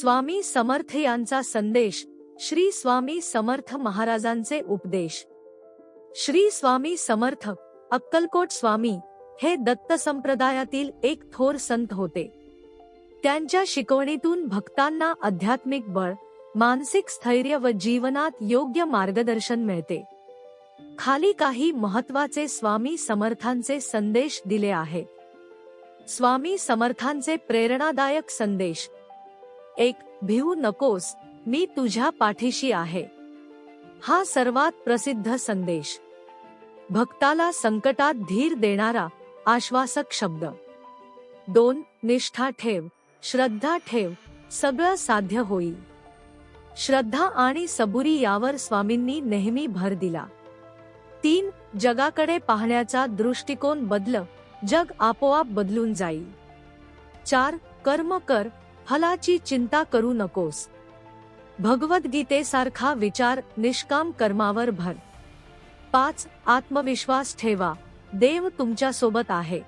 स्वामी समर्थ यांचा संदेश श्री स्वामी समर्थ महाराजांचे उपदेश. श्री स्वामी समर्थ अक्कलकोट स्वामी हे दत्त संप्रदायातील एक थोर संत होते. त्यांच्या शिकवणीतून भक्तांना आध्यात्मिक बळ मानसिक स्थैर्य व जीवनात योग्य मार्गदर्शन मिळते. खाली काही महत्त्वाचे स्वामी समर्थांचे संदेश दिले आहेत. स्वामी समर्थांचे प्रेरणादायक संदेश एक भिवू नकोस मी तुझ्या पाठीशी आहे. हा सर्वात प्रसिद्ध संदेश. भक्ताला संकटात धीर देणारा आश्वासक शब्द. दोन निष्ठा ठेव श्रद्धा ठेव सगळं साध्य होईल श्रद्धा आणि सबुरी यावर स्वामींनी नेहमी भर दिला. तीन जगाकडे पाहण्याचा दृष्टिकोन बदल जग आपोआप बदलून जाईल चार कर्म कर हलाची चिंता करू नकोस. भगवद्गीतेसारखा विचार निष्काम कर्मावर भर. पाच आत्मविश्वास ठेवा. देव तुमच्यासोबत आहे.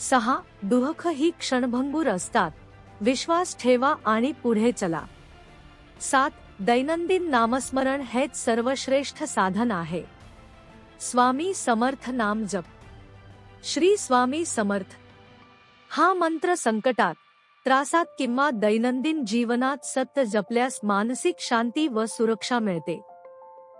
सहा दुःख ही क्षणभंगूर असतात. विश्वास ठेवा आणि पुढे चला. सात दैनंदिन नामस्मरण हेच सर्वश्रेष्ठ साधन आहे. स्वामी समर्थ नाम जप. श्री स्वामी समर्थ. हा मंत्र संकटात त्रासात किंवा दैनंदिन जीवनात सत्य जपल्यास मानसिक शांती व सुरक्षा मिळते.